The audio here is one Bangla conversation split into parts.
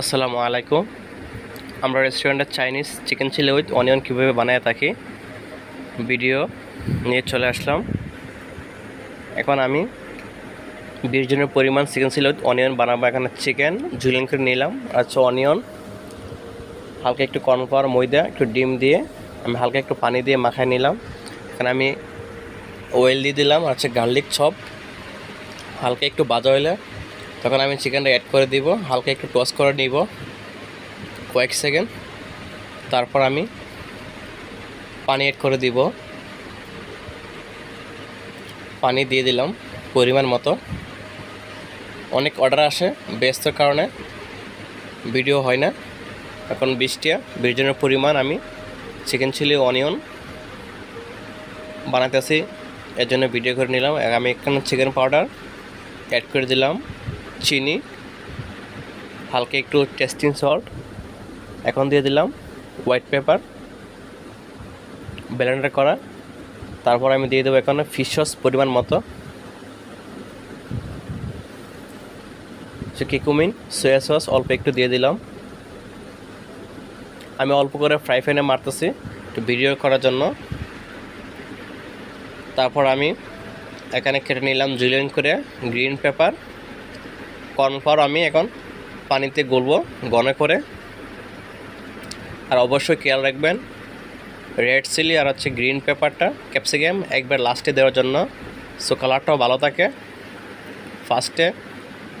আসসালামু আলাইকুম। আমরা রেস্টুরেন্টের Chinese chicken chilli with onion কীভাবে বানায় থাকি ভিডিও নিয়ে চলে আসলাম। এখন আমি বিশ জনের পরিমাণ চিকেন চিলি উইথ অনিয়ন বানাবো। এখানে চিকেন ঝুলিং করে নিলাম। আর হচ্ছে অনিয়ন হালকা একটু কর্নফ্লাওয়ার ময়দা, একটু ডিম দিয়ে আমি হালকা একটু পানি দিয়ে মাখায় নিলাম। এখানে আমি ওয়েল দিয়ে দিলাম। আর হচ্ছে গার্লিক চপ হালকা একটু বাজা হইলে তখন আমি চিকেনটা অ্যাড করে দিব, হালকা একটু টস করে নিব, কয়েক সেকেন্ড তারপর আমি পানি অ্যাড করে দিব। পানি দিয়ে দিলাম পরিমাণ মতো। অনেক অর্ডার আসে ব্যস্তর কারণে ভিডিও হয় না। এখন বৃষ্টিয়া বীর্জনের পরিমাণ আমি চিকেন চিলি অনিয়ন বানাতেছি এর জন্য ভিডিও করে নিলাম। আমি এখানে চিকেন পাউডার অ্যাড করে দিলাম। চিনি, হালকা একটু টেস্টিং সল্ট এখন দিয়ে দিলাম হোয়াইট পেপার ব্লেন্ডার করা, তারপর আমি দিয়ে দেবো এখানে ফিশ সস পরিমাণ মতো কিকুমিন সয়া সস অল্প একটু দিয়ে দিলাম। আমি অল্প করে ফ্রাই প্যানে মারতেছি একটু ভিডিও করার জন্য। তারপর আমি এখানে কেটে নিলাম জুলিয়ন করে গ্রিন পেপার কর্নফ্লাওয়ার আমি এখন পানিতে গলবো, গনে করে। আর অবশ্যই খেয়াল রাখবেন রেড চিলি আর হচ্ছে গ্রিন পেপারটা ক্যাপসিকাম একবার লাস্টে দেওয়ার জন্য। সো কালারটাও ভালো থাকে। ফার্স্টে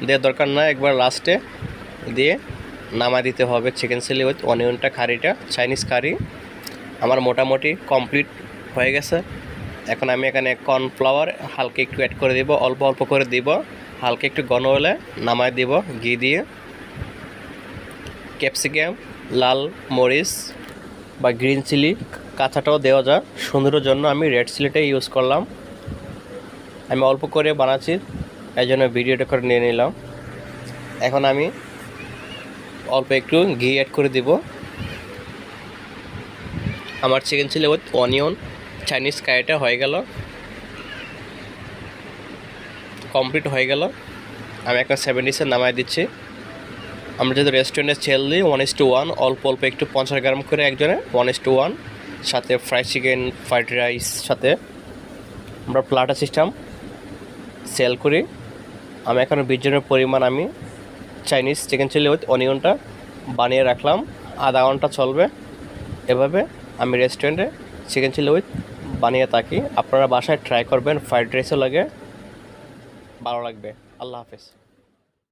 দেওয়ার দরকার না একবার লাস্টে দিয়ে নামা দিতে হবে চিকেন চিলি উইথ অনিয়নটা কারিটা চাইনিজ কারি আমার মোটামুটি কমপ্লিট হয়ে গেছে। এখন আমি এখানে কর্নফ্লাওয়ার হালকা একটু অ্যাড করে দিব, অল্প অল্প করে দিব। হালকা একটু ঘন হলে নামায় দিব, ঘি দিয়ে। ক্যাপসিকাম, লাল মরিচ বা গ্রিন চিলি কাঁচাটাও দেওয়া যায়। সুন্দরের জন্য আমি রেড চিলিটাই ইউজ করলাম। আমি অল্প করে বানাচ্ছি এই জন্য ভিডিওটা করে নিয়ে নিলাম। এখন আমি অল্প একটু ঘি অ্যাড করে দিব। আমার chicken chilli with onion Chinese কারিটা হয়ে গেল। কমপ্লিট হয়ে গেল। আমি একটা সেভেন্টিসের নামায় দিচ্ছি। আমরা যদি রেস্টুরেন্টে সেল দিই ওয়ান ইস টু ওয়ান অল্প অল্প একটু পঞ্চাশ গ্রাম করে একজনে ওয়ান ইস টু ওয়ান সাথে ফ্রাইড চিকেন ফ্রাইড রাইস সাথে আমরা প্লাটা সিস্টেম সেল করি। আমি এখন বিশ জনের পরিমাণ আমি চাইনিজ চিকেন চিলি উইথ অনিয়নটা বানিয়ে রাখলাম। আধা ঘণ্টা চলবে। এভাবে আমি রেস্টুরেন্টে চিকেন চিলি উইথ বানিয়ে থাকি। আপনারা বাসায় ট্রাই করবেন ফ্রাইড রাইসও লাগে। ভালো লাগবে। আল্লাহ হাফেজ।